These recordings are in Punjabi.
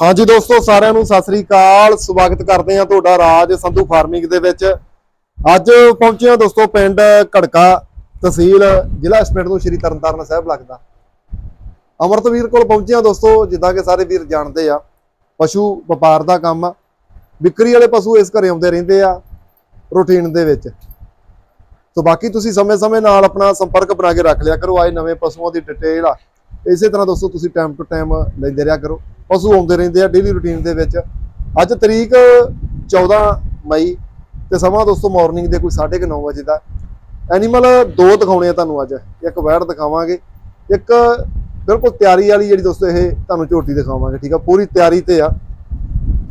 ਹਾਂਜੀ ਦੋਸਤੋ, ਸਾਰਿਆਂ ਨੂੰ ਸਤਿ ਸ੍ਰੀ ਅਕਾਲ। ਸਵਾਗਤ ਕਰਦੇ ਹਾਂ ਤੁਹਾਡਾ ਰਾਜ ਸੰਧੂ ਫਾਰਮਿੰਗ ਦੇ ਵਿੱਚ। ਅੱਜ ਪਹੁੰਚੇ ਹਾਂ ਦੋਸਤੋ ਪਿੰਡ ਘੜਕਾ ਤਹਿਸੀਲ, ਜ਼ਿਲ੍ਹਾ ਇਸ ਪਿੰਡ ਤੋਂ ਸ਼੍ਰੀ ਤਰਨਤਾਰਨ ਸਾਹਿਬ ਲੱਗਦਾ। ਅਮਰਤਵੀਰ ਕੋਲ ਪਹੁੰਚੇ ਹਾਂ ਦੋਸਤੋ, ਜਿੱਦਾਂ ਕਿ ਸਾਰੇ ਵੀਰ ਜਾਣਦੇ ਆ। ਪਸ਼ੂ ਵਪਾਰ ਦਾ ਕੰਮ ਆ। ਵਿਕਰੀ ਵਾਲੇ ਪਸ਼ੂ ਇਸ ਘਰੇ ਆਉਂਦੇ ਰਹਿੰਦੇ ਆ, ਰੂਟੀਨ ਦੇ ਵਿੱਚ। ਸੋ ਬਾਕੀ ਤੁਸੀਂ ਸਮੇਂ-ਸਮੇਂ ਨਾਲ ਆਪਣਾ ਸੰਪਰਕ ਬਣਾ ਕੇ ਰੱਖ ਲਿਆ ਕਰੋ। ਆਏ ਨਵੇਂ ਪਸ਼ੂਆਂ ਦੀ ਡਿਟੇਲ ਆ। ਇਸੇ ਤਰ੍ਹਾਂ ਦੋਸਤੋ, ਤੁਸੀਂ ਟਾਈਮ ਟੂ ਟਾਈਮ ਲੈਂਦੇ ਰਿਹਾ ਕਰੋ। ਪਸ਼ੂ ਆਉਂਦੇ ਰਹਿੰਦੇ ਆ ਡੇਲੀ ਰੂਟੀਨ ਦੇ ਵਿੱਚ। ਅੱਜ ਤਰੀਕ 14 ਮਈ ਤੇ ਸਮਾਂ ਦੋਸਤੋ ਮਾਰਨਿੰਗ ਦੇ ਕੋਈ 9:30 ਵਜੇ ਦਾ। ਐਨੀਮਲ ਦੋ ਦਿਖਾਉਣੇ ਆ ਤੁਹਾਨੂੰ ਅੱਜ। ਇੱਕ ਵੈੜ ਦਿਖਾਵਾਂਗੇ, ਇੱਕ ਬਿਲਕੁਲ ਤਿਆਰੀ ਵਾਲੀ ਜਿਹੜੀ ਦੋਸਤੋ ਇਹ ਤੁਹਾਨੂੰ ਝੋਟੀ ਦਿਖਾਵਾਂਗੇ, ਠੀਕ ਆ? ਪੂਰੀ ਤਿਆਰੀ ਤੇ ਆ।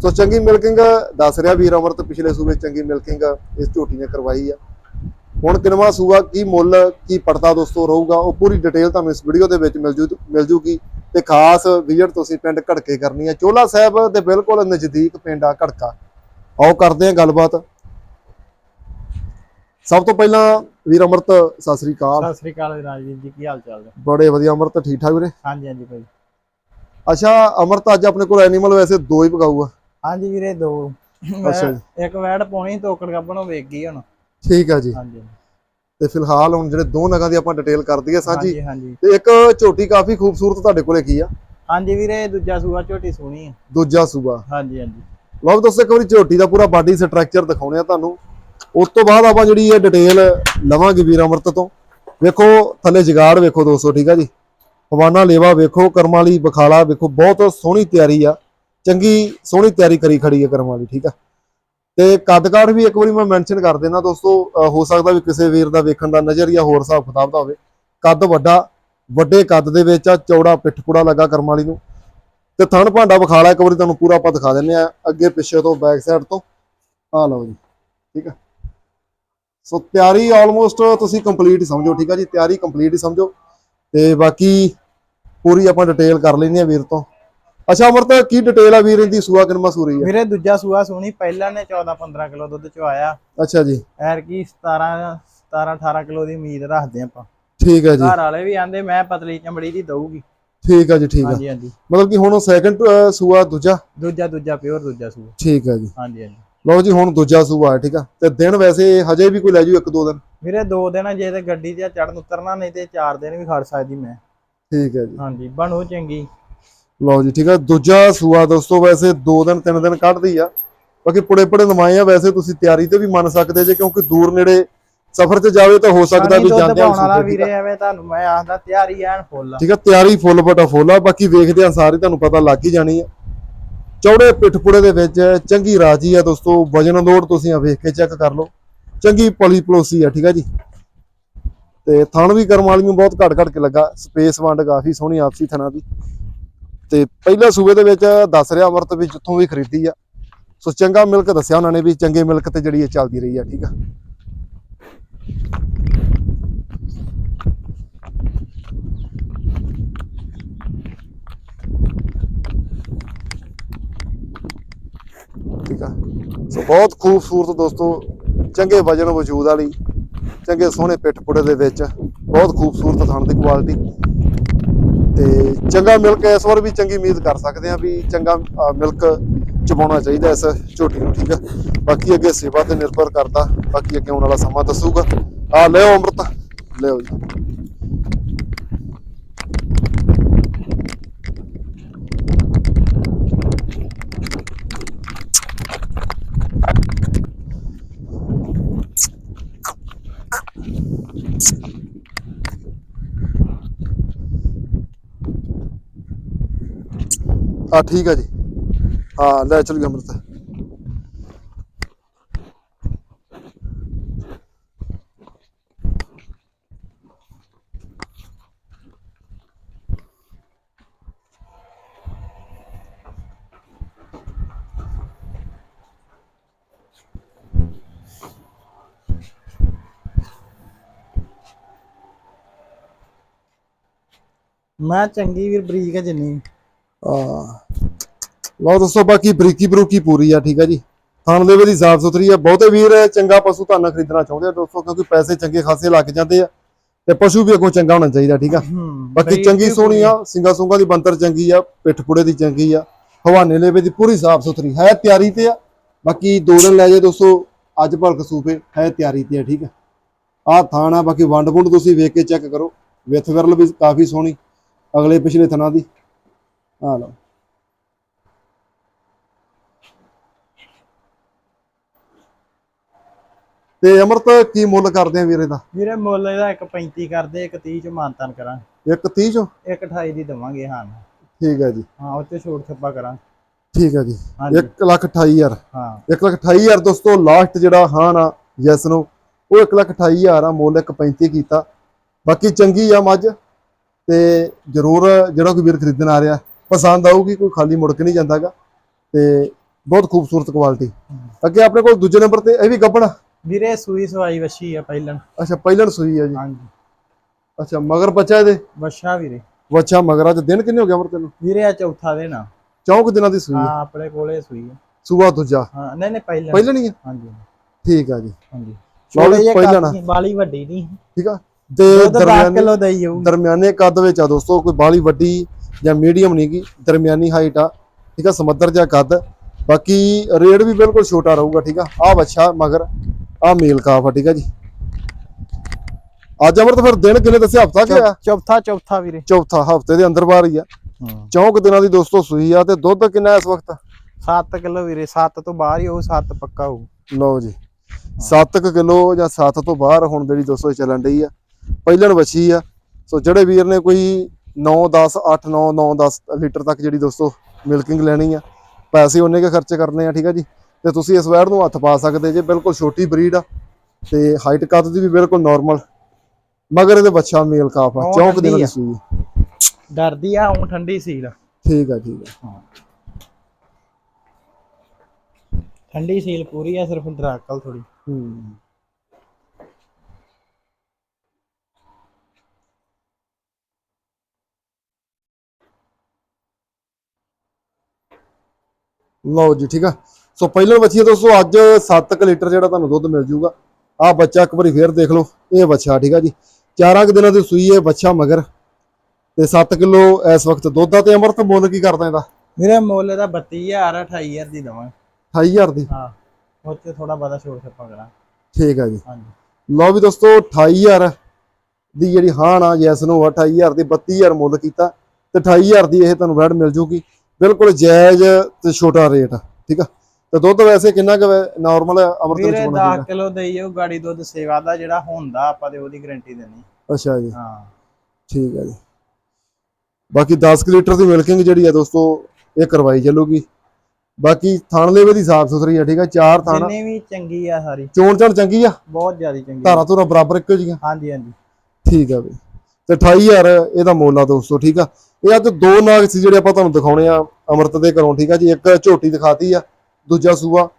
ਸੋ ਚੰਗੀ ਮਿਲਕਿੰਗ ਦੱਸ ਰਿਹਾ ਵੀਰ ਅਮਰਤ, ਪਿਛਲੇ ਸੂਬੇ ਚੰਗੀ ਮਿਲਕਿੰਗ ਇਸ ਝੋਟੀ ਨੇ ਕਰਵਾਈ ਆ। ਹੁਣ ਕਿਨਵਾ ਸੂਆ, ਕੀ ਮੁੱਲ, ਕੀ ਪੜਤਾ ਦੋਸਤੋ ਰਹੂਗਾ, ਉਹ ਪੂਰੀ ਡਿਟੇਲ ਤੁਹਾਨੂੰ ਇਸ ਵੀਡੀਓ ਦੇ ਵਿੱਚ ਮਿਲ ਜੂ ਮਿਲ ਜੂਗੀ। ਤੇ ਖਾਸ ਵਿਜ਼ਿਟ ਤੁਸੀਂ ਪਿੰਡ ਘੜਕੇ ਕਰਨੀ ਹੈ ਚੋਲਾ ਸਾਹਿਬ ਦੇ ਬਿਲਕੁਲ ਨਜ਼ਦੀਕ ਪਿੰਡ ਆ ਘੜਕਾ। ਆਓ ਕਰਦੇ ਹਾਂ ਗੱਲਬਾਤ। ਸਭ ਤੋਂ ਪਹਿਲਾਂ ਵੀਰ ਅਮਰਤ ਸਤਿ ਸ੍ਰੀ ਅਕਾਲ। ਸਤਿ ਸ੍ਰੀ ਅਕਾਲ ਰਾਜਵੀਰ ਜੀ ਕੀ ਹਾਲ ਚਾਲ ਹੈ ਬੜੇ ਵਧੀਆ ਅਮਰਤ ਠੀਕ ਠਾਕ ਵੀਰੇ? ਹਾਂਜੀ ਹਾਂਜੀ ਭਾਈ। ਅੱਛਾ ਅਮਰਤ ਅੱਜ ਆਪਣੇ ਕੋਲ ਐਨੀਮਲ ਵੈਸੇ ਦੋ ਹੀ ਪਕਾਊਗਾ। ਹਾਂਜੀ ਵੀਰੇ ਦੋ। ਅੱਛਾ ਇੱਕ ਵੈੜ ਪਾਉਣੀ ਤੋਕੜ ਗੱਬਣੋਂ ਵੇਖ ਗਈ ਹੁਣ। ਠੀਕ ਆ ਜੀ। ਹਾਂਜੀ। ਤੇ ਫਿਲਹਾਲ ਹੁਣ ਜਿਹੜੇ ਦੋ ਨਗਾਂ ਦੀ ਆਪਾਂ ਡਿਟੇਲ ਕਰ ਦਈਏ ਸਾਂਝੀ। ਹਾਂਜੀ ਤੇ ਇੱਕ ਝੋਟੀ ਕਾਫੀ ਖੂਬਸੂਰਤ ਤੁਹਾਡੇ ਕੋਲੇ ਕੀ ਆ? ਹਾਂਜੀ ਵੀਰੇ ਦੂਜਾ ਸੂਆ ਝੋਟੀ ਸੋਹਣੀ ਹੈ ਦੂਜਾ ਸੂਬਾ ਹਾਂਜੀ ਹਾਂਜੀ। ਲਓ ਦੋਸਤੋ ਇੱਕ ਵਾਰੀ ਝੋਟੀ ਦਾ ਪੂਰਾ ਬਾਡੀ ਸਟਰਕਚਰ ਦਿਖਾਉਣੇ ਆ ਤੁਹਾਨੂੰ। ਉਸ ਤੋਂ ਬਾਅਦ ਆਪਾਂ ਜਿਹੜੀ ਇਹ ਡਿਟੇਲ ਲਵਾਂਗੇ ਵੀਰ ਅਮਰਤ ਤੋਂ। ਵੇਖੋ ਥੱਲੇ ਜਗਾੜ ਵੇਖੋ ਦੋਸਤੋ ਠੀਕ ਆ ਜੀ? ਹਵਾਨਾ ਲੇਵਾ ਵੇਖੋ ਕਰਮ ਵਾਲੀ ਬਖਾਲਾ ਵੇਖੋ ਬਹੁਤ ਸੋਹਣੀ ਤਿਆਰੀ ਆ। ਚੰਗੀ ਸੋਹਣੀ ਤਿਆਰੀ ਕਰੀ ਖੜੀ ਆ ਕਰਮ ਵਾਲੀ ਠੀਕ ਆ? ਤੇ ਕੱਦ ਕਾਠ ਵੀ ਇੱਕ ਵਾਰੀ ਮੈਂ ਮੈਂਸ਼ਨ ਕਰ ਦੇਣਾ ਦੋਸਤੋ ਹੋ ਸਕਦਾ ਵੀ ਕਿਸੇ ਵੀਰ ਦਾ ਵੇਖਣ ਦਾ ਨਜ਼ਰੀਆ ਹੋਰ ਹਿਸਾਬ ਕਿਤਾਬ ਦਾ ਹੋਵੇ। ਕੱਦ ਵੱਡਾ, ਵੱਡੇ ਕੱਦ ਦੇ ਵਿੱਚ ਆ, ਚੌੜਾ ਪਿੱਠਪੂੜਾ ਲੱਗਾ ਕਰਮ ਵਾਲੀ ਨੂੰ। ਤੇ ਥਣ ਭਾਂਡਾ ਵਿਖਾਲਾ, ਇੱਕ ਵਾਰੀ ਤੁਹਾਨੂੰ ਪੂਰਾ ਆਪਾਂ ਦਿਖਾ ਦਿੰਨੇ ਆ ਅੱਗੇ ਪਿੱਛੇ ਤੋਂ ਬੈਕ ਸਾਈਡ ਤੋਂ। ਆ ਲਓ ਜੀ, ਠੀਕ ਆ। ਸੋ ਤਿਆਰੀ ਆਲਮੋਸਟ ਤੁਸੀਂ ਕੰਪਲੀਟ ਸਮਝੋ, ਠੀਕ ਆ ਜੀ? ਤਿਆਰੀ ਕੰਪਲੀਟ ਹੀ ਸਮਝੋ। ਤੇ ਬਾਕੀ ਪੂਰੀ ਆਪਾਂ ਡਿਟੇਲ ਕਰ ਲੈਣੀ ਆ ਵੀਰ ਤੋਂ। ਅੱਛਾ ਅਮਰਤ ਕੀ ਡਿਟੇਲ ਆ ਵੀਰ ਦੀ? ਸੂਆ ਕਿਨਮਾ ਸੂਰੀ ਆ? ਵੀਰੇ ਦੂਜਾ ਸੂਆ ਸੋਹਣੀ ਪਹਿਲਾਂ ਨੇ 14 15 ਕਿਲੋ ਦੁੱਧ ਚਵਾਇਆ ਅੱਛਾ ਜੀ। ਐਰ ਕੀ 17 17 18 ਕਿਲੋ ਦੀ ਉਮੀਦ ਰੱਖਦੇ ਆਪਾਂ। ਠੀਕ ਆ ਜੀ। ਘਰ ਵਾਲੇ ਵੀ ਆਂਦੇ ਮੈਂ ਪਤਲੀ ਚਮੜੀ ਦੀ ਦਊਗੀ। ਠੀਕ ਆ ਜੀ ਠੀਕ ਹਾਂਜੀ ਹਾਂਜੀ। ਮਤਲਬ ਕਿ ਹੁਣ ਸੈਕੰਡ ਸੂਆ ਦੂਜਾ? ਦੂਜਾ ਦੂਜਾ ਪਿਓਰ ਦੂਜਾ ਸੂਆ। ਠੀਕ ਆ ਜੀ। ਹਾਂਜੀ ਹਾਂਜੀ। ਲਓ ਜੀ ਹੁਣ ਦੂਜਾ ਸੂਆ ਹੈ ਠੀਕ ਆ। ਤੇ ਦਿਨ ਵੈਸੇ ਹਜੇ ਵੀ ਕੋਈ ਲੈ ਜੂ ਇੱਕ ਦੋ ਦਿਨ? ਵੀਰੇ ਦੋ ਦਿਨ ਜੇ ਤੇ ਗੱਡੀ ਤੇ ਚੜਨ ਉਤਰਨਾ ਨਹੀਂ ਤੇ ਚਾਰ ਦਿਨ ਵੀ ਖੜ ਸਕਦੀ ਮੈਂ। ਠੀਕ ਹੈ ਜੀ। ਹਾਂਜੀ ਬਣੋ ਚੰਗੀ। ਲਓ ਜੀ ਠੀਕ ਆ। ਦੂਜਾ ਸੂਆ ਦੋਸਤੋ ਵੈਸੇ 2 ਦਿਨ 3 ਦਿਨ ਕੱਢਦੀ ਆ। ਬਾਕੀ ਪੁੜੇ ਪੁੜੇ ਨਮਾਏ ਆ ਵੈਸੇ ਤੁਸੀਂ ਤਿਆਰੀ ਤੇ ਵੀ ਮੰਨ ਸਕਦੇ ਜੇ ਕਿਉਂਕਿ ਦੂਰ ਨੇੜੇ ਸਫ਼ਰ 'ਚ ਜਾਵੇ ਤਾਂ ਹੋ ਸਕਦਾ ਵੀ ਜਾਂਦੇ ਵਾਲਾ ਆ। ਵੀਰੇ ਐਵੇਂ ਤੁਹਾਨੂੰ ਮੈਂ ਆਖਦਾ ਤਿਆਰੀ ਐਨ ਫੁੱਲ। ਠੀਕ ਆ ਤਿਆਰੀ ਫੁੱਲ ਬਟਾ ਫੁੱਲ ਆ। ਬਾਕੀ ਵੇਖਦੇ ਆ ਸਾਰੇ ਤੁਹਾਨੂੰ ਪਤਾ ਲੱਗ ਹੀ ਜਾਣੀ ਆ। ਚੌੜੇ ਪਿੱਠਪੁੜੇ ਦੇ ਵਿੱਚ ਚੰਗੀ ਰਾਜੀ ਆ ਦੋਸਤੋ। ਵਜਨ ਲੋਡ ਤੁਸੀਂ ਆ ਵੇਖ ਕੇ ਚੈੱਕ ਕਰ ਲਓ। ਚੰਗੀ ਪਲੀ ਪਲੋਸੀ ਆ ਠੀਕ ਆ ਜੀ। ਤੇ ਥਣ ਵੀ ਕਰਮ ਵਾਲੀ ਨੂੰ ਬਹੁਤ ਘੱਟ ਘੱਟ ਕੇ ਲੱਗਾ। ਸਪੇਸ ਵੰਡ ਕਾਫੀ ਸੋਹਣੀ ਆਪਸੀ ਥਣਾ ਦੀ। ਤੇ ਪਹਿਲੇ ਸੂਬੇ ਦੇ ਵਿੱਚ ਦੱਸ ਰਿਹਾ ਅਮਰਤ ਵੀ ਜਿੱਥੋਂ ਵੀ ਖਰੀਦੀ ਆ। ਸੋ ਚੰਗਾ ਮਿਲਕ ਦੱਸਿਆ ਉਹਨਾਂ ਨੇ ਵੀ, ਚੰਗੇ ਮਿਲਕ ਤੇ ਜਿਹੜੀ ਇਹ ਚੱਲਦੀ ਰਹੀ ਆ, ਠੀਕ ਆ। ਠੀਕ ਆ। ਸੋ ਬਹੁਤ ਖੂਬਸੂਰਤ ਦੋਸਤੋ, ਚੰਗੇ ਵਜਨ ਵਜੂਦ ਵਾਲੀ, ਚੰਗੇ ਸੋਹਣੇ ਪਿੱਠ ਪੁੜੇ ਦੇ ਵਿੱਚ, ਬਹੁਤ ਖੂਬਸੂਰਤ ਥਣ ਦੀ ਕੁਆਲਿਟੀ ਤੇ ਚੰਗਾ ਮਿਲਕ ਇਸ ਵਾਰ ਵੀ ਚੰਗੀ ਉਮੀਦ ਕਰ ਸਕਦੇ ਆ ਵੀ ਚੰਗਾ ਅ, ਮਿਲਕ ਚਬਾਉਣਾ ਚਾਹੀਦਾ ਇਸ ਝੋਟੀ ਨੂੰ ਠੀਕ ਆ? ਬਾਕੀ ਅੱਗੇ ਸੇਵਾ ਤੇ ਨਿਰਭਰ ਕਰਦਾ ਬਾਕੀ ਅੱਗੇ ਆਉਣ ਵਾਲਾ ਸਮਾਂ ਦੱਸੂਗਾ। ਆ ਲਿਓ ਅੰਮ੍ਰਿਤ। ਲਿਓ ਜੀ। ਆ ਠੀਕ ਆ ਜੀ। ਹਾਂ ਲੈ ਚਲ ਅੰਮ੍ਰਿਤ ਮੈਂ ਚੰਗੀ ਵੀਰ ਬਰੀਕ ਹੈ ਜਿੰਨੀ। ਆ ਲਓ ਦੋਸਤੋ ਬਾਕੀ ਬਰੀਕੀ ਬਰੂਕੀ ਪੂਰੀ ਆ ਠੀਕ ਆ ਜੀ। ਥਾਣ ਦੇ ਦੀ ਸਾਫ਼ ਸੁਥਰੀ ਆ ਬਹੁਤੇ ਵੀਰ ਚੰਗਾ ਪਸ਼ੂ ਤੁਹਾਨੂੰ ਖਰੀਦਣਾ ਚਾਹੁੰਦੇ ਆ ਦੋਸਤੋ ਕਿਉਂਕਿ ਪੈਸੇ ਚੰਗੇ ਖਾਸੇ ਲੱਗ ਜਾਂਦੇ ਆ ਤੇ ਪਸ਼ੂ ਵੀ ਅੱਗੋਂ ਚੰਗਾ ਹੋਣਾ ਚਾਹੀਦਾ ਠੀਕ ਆ। ਬਾਕੀ ਚੰਗੀ ਸੋਹਣੀ ਆ ਸਿੰਗਾ ਸੁੰਗਾ ਦੀ ਬੰਤਰ ਚੰਗੀ ਆ ਪਿੱਠ ਪੁੜੇ ਦੀ ਚੰਗੀ ਆ ਹਵਾਨੇ ਲੇਵੇ ਦੀ ਪੂਰੀ ਸਾਫ਼ ਸੁਥਰੀ ਹੈ ਤਿਆਰੀ ਤੇ ਆ। ਬਾਕੀ ਦੋ ਦਿਨ ਲੈ ਜੇ ਦੋਸਤੋ ਅੱਜ ਭਲਕ ਸੂਪੇ ਹੈ ਤਿਆਰੀ ਤੇ ਆ ਠੀਕ ਹੈ ਆਹ ਥਾਣ ਆ ਬਾਕੀ ਵੰਡ ਵੁੰਡ ਤੁਸੀਂ ਵੇਖ ਕੇ ਚੈੱਕ ਕਰੋ ਵਿਥ ਵਿਰਲ ਵੀ ਕਾਫੀ ਸੋਹਣੀ ਅਗਲੇ ਪਿਛਲੇ ਥਣਾ ਦੀ। ਆ ਲਓ। ਤੇ ਅਮਰਤ ਕੀ ਮੁੱਲ ਕਰਦੇ ਆ ਵੀਰੇ ਦਾ? ਵੀਰੇ ਮੁੱਲ ਇਹਦਾ 1.35 ਕਰਦੇ 1.30 ਚ ਮਾਨਤਾਨ ਕਰਾਂਗੇ। ਇੱਕ 30 ਚੋਂ? 1.28 ਦੀ ਦਵਾਂਗੇ ਹਾਂ ਠੀਕ ਹੈ ਜੀ। ਹਾਂ ਉਹ ਤੇ ਛੋਟ ਛੱਪਾ ਕਰਾਂਗੇ। ਠੀਕ ਹੈ ਜੀ। ਹਾਂਜੀ। 1 ਲੱਖ 28 ਹਜ਼ਾਰ। ਹਾਂ। 1 ਲੱਖ 28 ਹਜ਼ਾਰ ਦੋਸਤੋ ਲਾਸਟ ਜਿਹੜਾ ਹਾਂ ਨਾ ਯੈਸ ਨੂੰ ਉਹ 1 ਲੱਖ 28 ਹਜ਼ਾਰ ਆ ਮੁੱਲ 1.35 ਕੀਤਾ। ਬਾਕੀ ਚੰਗੀ ਆ ਮੱਝ ਤੇ ਜਰੂਰ ਜਿਹੜਾ ਕੋਈ ਵੀਰ ਖਰੀਦਣ ਆ ਰਿਹਾ ਪਸੰਦ ਆਊਗੀ ਕੋਈ ਖਾਲੀ ਮੁੜ ਕੇ ਨਹੀਂ ਜਾਂਦਾਗਾ ਤੇ ਬਹੁਤ ਖੂਬਸੂਰਤ ਕੁਆਲਿਟੀ ਅੱਗੇ ਆਪਣੇ ਕੋਲ ਦੂਜੇ ਨੰਬਰ ਤੇ ਇਹ ਵੀ ਗੱਬਣ ਵੀਰੇ ਸੂਈ ਸਵਾਈ ਵਸ਼ੀ ਆ ਪਹਿਲਣ। ਅੱਛਾ ਪਹਿਲਣ ਸੂਈ ਆ ਜੀ। ਹਾਂਜੀ। ਅੱਛਾ ਮਗਰ ਬੱਚਾ ਇਹਦੇ? ਵਸ਼ਾ ਵੀਰੇ। ਬੱਚਾ ਮਗਰ ਅੱਜ ਦਿਨ ਕਿੰਨੇ ਹੋ ਗਿਆ ਅਮਰ ਤੈਨੂੰ? ਵੀਰੇ ਆ ਚੌਥਾ ਦੇਣਾ ਚੌਂਕ ਦਿਨਾਂ ਦੀ ਸੂਈ ਹਾਂ ਆ ਆਪਣੇ ਕੋਲੇ ਸੂਈ ਆ। ਸੂਆ ਦੂਜਾ? ਹਾਂ ਨਹੀਂ ਨਹੀਂ ਪਹਿਲਣ। ਪਹਿਲਣ ਹੀ ਆ? ਹਾਂਜੀ। ਠੀਕ ਆ ਜੀ। ਹਾਂਜੀ। ਲਓ ਵੀ ਛੋਟੇ ਜਿਹੇ ਪਹਿਲਣ ਆ। ਕੱਦ ਦੀ, ਬਾਲੀ ਵੱਡੀ ਨਹੀਂ। ਠੀਕ ਆ? ਤੇ ਦੁੱਧ 10 ਦਰਮਿਆਨੀ ਦਰਮਿਆਨੇ ਕੱਦ ਵਿੱਚ ਆ ਦੋਸਤੋ ਕੋਈ ਬਾਲੀ ਵੱਡੀ ਜਾਂ ਮੀਡੀਅਮ ਨਹੀਂਗੀ ਦਰਮਿਆਨੀ ਹਾਈਟ ਆ। ਠੀਕ ਆ ਸਮੁੰਦਰ ਜਿਹਾ ਕੱਦ। ਬਾਕੀ ਰੇਟ ਵੀ ਬਿਲਕੁਲ ਛੋਟਾ ਰਹੂਗਾ ਠੀਕ ਆ? ਆ ਬੱਚਾ ਮਗਰ। ਆ ਮੇਲ ਕਾਫ ਆ ਠੀਕ ਆ ਜੀ। ਅੱਜ ਅਮਰ ਤਾਂ ਫਿਰ ਦਿਨ ਕਿੰਨੇ ਦੱਸਿਆ? ਹਫਤਾ ਕਿ ਆ ਚੌਥਾ ਚੌਥਾ ਵੀਰੇ। ਚੌਥਾ ਹਫ਼ਤੇ ਦੇ ਅੰਦਰ ਬਾਹਰ ਹੀ ਆ। ਚੌਂਕ ਦਿਨਾਂ ਦੀ ਦੋਸਤੋ ਸੂਈ ਆ ਤੇ ਦੁੱਧ ਕਿੰਨਾ ਇਸ ਵਕਤ? 7 ਕਿਲੋ ਵੀਰੇ 7 ਤੋਂ ਬਾਹਰ ਹੀ ਹੋਊ 7 ਪੱਕਾ ਹੋਊ। ਲਓ ਜੀ। 7 ਕਿਲੋ ਜਾਂ 7 ਤੋਂ ਬਾਹਰ ਹੁਣ ਜਿਹੜੀ ਦੋਸਤੋ ਚੱਲਣ ਡਈ ਆ। ਪਹਿਲਣ ਵੱਛੀ ਆ। ਸੋ ਜਿਹੜੇ ਵੀਰ ਨੇ ਕੋਈ 9 10 8 9 9 10 ਲੀਟਰ ਤੱਕ ਜਿਹੜੀ ਦੋਸਤੋ ਮਿਲਕਿੰਗ ਲੈਣੀ ਆ ਪੈਸੇ ਉਹਨੇ ਕੇ ਖਰਚ ਕਰਨੇ ਆ ਠੀਕ ਆ ਜੀ। ਤੇ ਤੁਸੀਂ ਇਸ ਵੈੜ ਨੂੰ ਹੱਥ ਪਾ ਸਕਦੇ ਜੇ ਬਿਲਕੁਲ ਛੋਟੀ ਬਰੀਡ ਆ ਤੇ ਹਾਈਟ ਕੱਦ ਦੀ ਵੀ ਬਿਲਕੁਲ ਨਾਰਮਲ ਮਗਰ ਇਹਦੇ ਬੱਚਾ ਮੇਲ ਕਾਫ ਆ ਚੌਂਕ ਦੀ ਆ। ਸੂਈ। ਡਰਦੀ ਆ ਹੁਣ ਠੰਡੀ ਸੀਲ। ਠੀਕ ਆ ਠੀਕ ਆ। ਠੰਡੀ ਸੀਲ ਪੂਰੀ ਆ ਸਿਰਫ ਡਰਾਕਲ ਥੋੜੀ ਹੂੰ। ਲਓ ਜੀ ਠੀਕ ਆ। ਸੋ ਪਹਿਲਾਂ ਬੱਚੀ ਦੋਸਤੋ ਅੱਜ 7 ਲੀਟਰ ਜਿਹੜਾ ਤੁਹਾਨੂੰ ਦੁੱਧ ਮਿਲ ਜੂਗਾ। ਆ ਬੱਚਾ ਇੱਕ ਵਾਰੀ ਫੇਰ ਦੇਖ ਲਓ ਇਹ ਬੱਚਾ ਠੀਕ ਆ ਜੀ। ਚਾਰਾਂ ਕੁ ਦਿਨਾਂ ਦੀ ਸੂਈ ਹੈ ਬੱਚਾ ਮਗਰ। ਤੇ 7 ਕਿਲੋ ਇਸ ਵਕਤ ਦੁੱਧ ਆ ਤੇ ਅਮਰਤ ਮੁੱਲ ਕੀ ਕਰਦਾ ਇਹਦਾ? ਵੀਰੇ ਮੁੱਲ ਇਹਦਾ 32000 28000 ਦੀ ਦਵਾਂ। 28000 ਦੀ? ਹਾਂ ਚ ਥੋੜਾ ਬਹੁਤਾ ਛੋਟ ਛੱਪਾ ਕਰਾਂ। ਠੀਕ ਆ ਜੀ। ਹਾਂਜੀ। ਲਓ ਵੀ ਦੋਸਤੋ 28000 ਦੀ ਜਿਹੜੀ ਹਾਨ ਆ ਯੈਸ ਨੂੰ 28000 ਦੀ 32000 ਮੁੱਲ ਕੀਤਾ ਤੇ 28000 ਦੀ ਇਹ ਤੁਹਾਨੂੰ ਵੈੜ ਮਿਲ ਜੂਗੀ। ਬਿਲਕੁਲ ਜਾਇਜ਼ ਤੇ ਛੋਟਾ ਰੇਟ ਠੀਕ ਆ। ਤੇ ਦੁੱਧ ਵੈਸੇ ਕਿੰਨਾ ਕੁ ਨਾਰਮਲ ਅਮਰਤ ਵਿੱਚ ਵੀਰੇ ਹੋਣਾ 10 ਕਿਲੋ ਦੇਈ ਜਾਊ ਗਾੜੀ ਦੁੱਧ ਸੇਵਾ ਦਾ ਜਿਹੜਾ ਹੁੰਦਾ ਆਪਾਂ ਤੇ ਉਹਦੀ ਗਾਰੰਟੀ ਦੇਣੀ। ਅੱਛਾ ਜੀ। ਹਾਂ। ਠੀਕ ਆ ਜੀ। ਬਾਕੀ 10 ਕੁ ਲੀਟਰ ਦੀ ਮਿਲਕਿੰਗ ਜਿਹੜੀ ਆ ਦੋਸਤੋ ਇਹ ਕਰਵਾਈ ਚੱਲੂਗੀ। ਬਾਕੀ ਥਣ ਲੇਵੇ ਦੀ ਸਾਫ਼ ਸੁਥਰੀ ਆ ਠੀਕ ਆ ਚਾਰ ਥਣ। ਜਿੰਨੀ ਵੀ ਚੰਗੀ ਆ ਸਾਰੀ। ਚੋਣ ਚਣ ਚੰਗੀ ਆ? ਬਹੁਤ ਜ਼ਿਆਦਾ ਚੰਗੀ। ਧਾਰਾਂ ਤੋਂ ਬਰਾਬਰ ਇੱਕੋ ਜੀਆਂ ਹਾਂਜੀ ਹਾਂਜੀ। ਠੀਕ ਆ ਬਈ। ਤੇ 28000 ਇਹਦਾ ਮੁੱਲ ਆ ਦੋਸਤੋ ਠੀਕ ਆ? ਇਹ ਅੱਜ ਦੋ ਨਾਗ ਸੀ ਜਿਹੜੇ ਆਪਾਂ ਤੁਹਾਨੂੰ ਦਿਖਾਉਣੇ ਆ ਅਮਰਤ ਦੇ ਘਰੋਂ ਠੀਕ ਆ ਜੀ? ਇੱਕ ਝੋਟੀ ਦਿਖਾਤੀ ਆ। ਦੂਜਾ ਸੂਆ।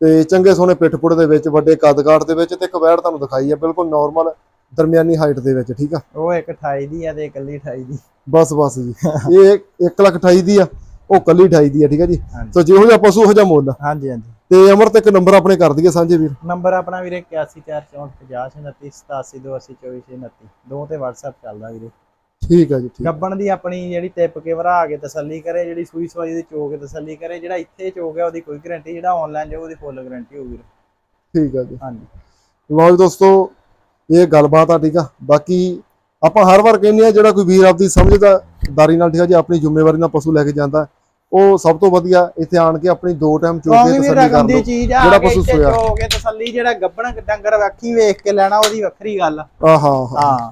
ਤੇ ਚੰਗੇ ਸੋਹਣੇ ਪਿੱਠ-ਪੁੱਟ ਦੇ ਵਿੱਚ ਵੱਡੇ ਕੱਦ-ਕਾਠ ਦੇ ਵਿੱਚ ਤੇ ਇੱਕ ਵੈੜ ਤੁਹਾਨੂੰ ਦਿਖਾਈ ਆ ਬਿਲਕੁਲ ਨਾਰਮਲ ਦਰਮਿਆਨੀ ਹਾਈਟ ਦੇ ਵਿੱਚ ਠੀਕ ਆ? ਉਹ ਇੱਕ 28 ਦੀ ਆ ਤੇ ਇਕੱਲੀ 28 ਦੀ। ਬਸ ਬਸ ਜੀ। ਇਹ 1 ਲੱਖ 28 ਦੀ ਆ ਉਹ ਕੱਲੀ 28 ਦੀ ਆ ਠੀਕ ਆ ਜੀ? ਸੋ ਜਿਹੋ ਜਿਹਾ ਪਸ਼ੂ ਉਹ ਜਿਹਾ ਮੁੱਲ। ਹਾਂਜੀ ਹਾਂਜੀ। ਤੇ ਅਮਰਤ ਇੱਕ ਨੰਬਰ ਆਪਣੇ ਕਰ ਦਈਏ ਸਾਂਝੇ ਵੀਰ। ਨੰਬਰ ਆਪਣਾ ਵੀਰੇ 814450 ਦੋ ਤੇ WhatsApp ਚੱਲਦਾ ਵੀਰੇ। ਠੀਕ ਆ ਜੀ ਠੀਕ ਗੱਬਣ ਦੀ ਆਪਣੀ ਜਿਹੜੀ ਟਿਪ ਕੇ ਭਰਾ ਕੇ ਤਸੱਲੀ ਕਰੇ ਜਿਹੜੀ ਸੂਈ ਸਵਾਈ ਦੀ ਚੋ ਕੇ ਤਸੱਲੀ ਕਰੇ ਜਿਹੜਾ ਇੱਥੇ ਚੋ ਗਿਆ ਉਹਦੀ ਕੋਈ ਗਾਰੰਟੀ ਜਿਹੜਾ ਆਨਲਾਈਨ ਜਾਊ ਉਹਦੀ ਫੁੱਲ ਗਾਰੰਟੀ ਹੋਊ ਵੀਰੇ ਠੀਕ ਆ ਜੀ। ਹਾਂਜੀ। ਲਓ ਜੀ ਦੋਸਤੋ ਇਹ ਗੱਲਬਾਤ ਆ ਠੀਕ ਆ। ਬਾਕੀ ਆਪਾਂ ਹਰ ਵਾਰ ਕਹਿੰਦੇ ਆ ਜਿਹੜਾ ਕੋਈ ਵੀਰ ਆਪਦੀ ਸਮਝਦਾਰੀ ਨਾਲ ਠੀਕ ਆ ਜੀ ਆਪਣੀ ਜ਼ਿੰਮੇਵਾਰੀ ਨਾਲ ਪਸ਼ੂ ਲੈ ਕੇ ਜਾਂਦਾ ਉਹ ਸਭ ਤੋਂ ਵਧੀਆ ਇੱਥੇ ਆਣ ਕੇ ਆਪਣੀ ਦੋ ਟਾਈਮ ਵੀ ਤਸੱਲੀ ਕਰ ਲਓ ਜਿਹੜਾ ਪਸ਼ੂ ਸੋਇਆ। ਚੋ ਕੇ ਤਸੱਲੀ ਜਿਹੜਾ ਗੱਬਣ ਡੰਗਰ ਅੱਖੀ ਵੇਖ ਕੇ ਲੈਣਾ ਉਹਦੀ ਵੱਖਰੀ ਗੱਲ। ਆ। ਹਾਂ। ਹਾਂ।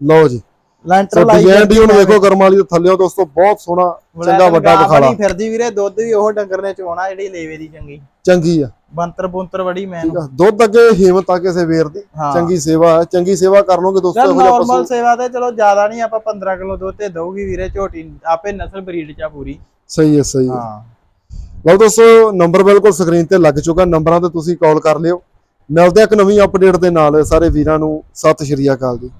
ਲਓ ਜੀ। ਲੈਂਟਰ ਲਾਈ ਡਿਜ਼ਾਈਨ ਦੀ ਹੁਣ ਵੇਖੋ ਕਰਮ ਵਾਲੀ ਥੱਲੇੋਂ ਦੋਸਤੋ ਬਹੁਤ ਸੋਹਣਾ ਚੰਗਾ ਵੱਡਾ ਬਖਾਲਾ ਫਿਰਦੀ ਵੀਰੇ ਦੁੱਧ ਵੀ ਉਹ ਡੰਗਰ ਨੇ ਚੋਣਾ ਜਿਹੜੀ ਲੇਵੇ ਦੀ ਚੰਗੀ। ਚੰਗੀ ਆ। ਬੰਤਰ ਬੁੰਤਰ ਵੜੀ ਮੈਂ ਠੀਕ ਆ। ਦੁੱਧ ਅੱਗੇ ਹਿੰਮਤ ਆ ਕਿਸੇ ਵੀਰ ਦੀ। ਚੰਗੀ ਸੇਵਾ ਹੈ। ਚੰਗੀ ਸੇਵਾ ਕਰ ਲਓਗੇ ਦੋਸਤੋ ਚਲ ਇਹੋ ਜਿਹਾ ਨਾਰਮਲ ਸੇਵਾ ਤੇ ਚਲੋ ਜ਼ਿਆਦਾ ਨਹੀਂ ਆਪਾਂ 15 ਕਿਲੋ ਦੁੱਧ ਤੇ ਦਊਗੀ ਵੀਰੇ ਝੋਟੀ ਆਪੇ ਨਸਲ ਬਰੀਡ ਚ ਪੂਰੀ। ਸਹੀ ਹੈ ਸਹੀ ਹੈ। ਹਾਂ। ਲਓ ਦੋਸਤੋ ਨੰਬਰ ਬਿਲਕੁਲ ਸਕਰੀਨ ਤੇ ਲੱਗ ਚੁੱਕਾ। ਨੰਬਰਾਂ ਤੇ ਤੁਸੀਂ ਕਾਲ ਕਰ ਲਿਓ। ਮਿਲਦੇ ਆ ਇੱਕ ਨਵੀਂ ਅਪਡੇਟ ਦੇ ਨਾਲ। ਸਾਰੇ ਵੀਰਾਂ ਨੂੰ ਸਤਿ ਸ਼੍ਰੀ ਅਕਾਲ ਜੀ।